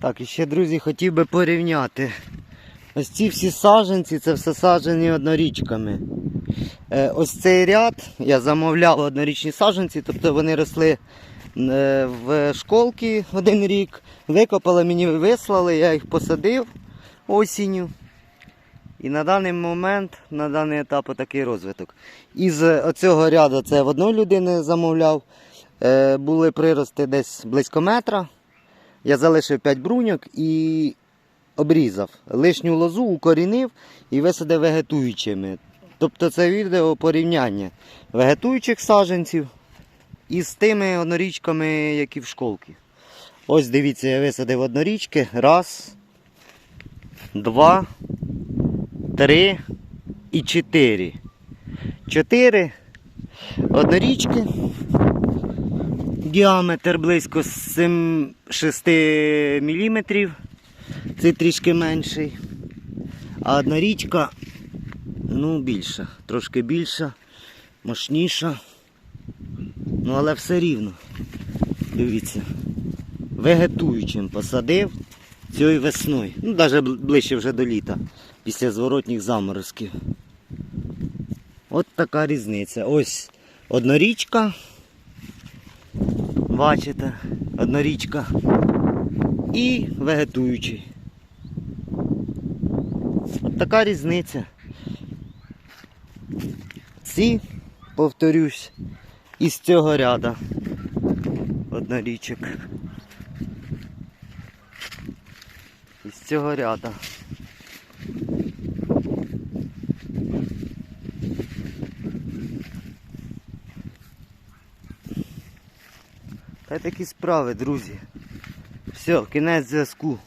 Так, і ще, друзі, хотів би порівняти. Ось ці всі саджанці, це все саджені однорічками. Е, ось цей ряд я замовляв однорічні саджанці, тобто вони росли е, в школки один рік, викопали, мені вислали, я їх посадив осінню. І на даний момент, на даний етап такий розвиток. Із оцього ряду це в одної людини замовляв. Е, були прирости десь близько метра. Я залишив 5 бруньок і обрізав. Лишню лозу укорінив і висадив вегетуючими. Тобто це відео порівняння вегетуючих саджанців із тими однорічками, які в школки. Ось дивіться, я висадив однорічки. Раз, два, три і чотири. Чотири однорічки. Діаметр близько 7-6 мм. Це трішки менший. А одна річка ну, більша, трошки більша, мощніша. Ну, але все рівно. Дивіться. Вегетуючим посадив цією весною. Ну, навіть ближче вже до літа, після зворотніх заморозків. От така різниця. Ось однорічка. Бачите, однорічка. І вегетуючий. От така різниця. Ці, повторюсь, із цього ряда однорічок. Із цього ряда. Та такі справи, друзі. Все, кінець зв'язку.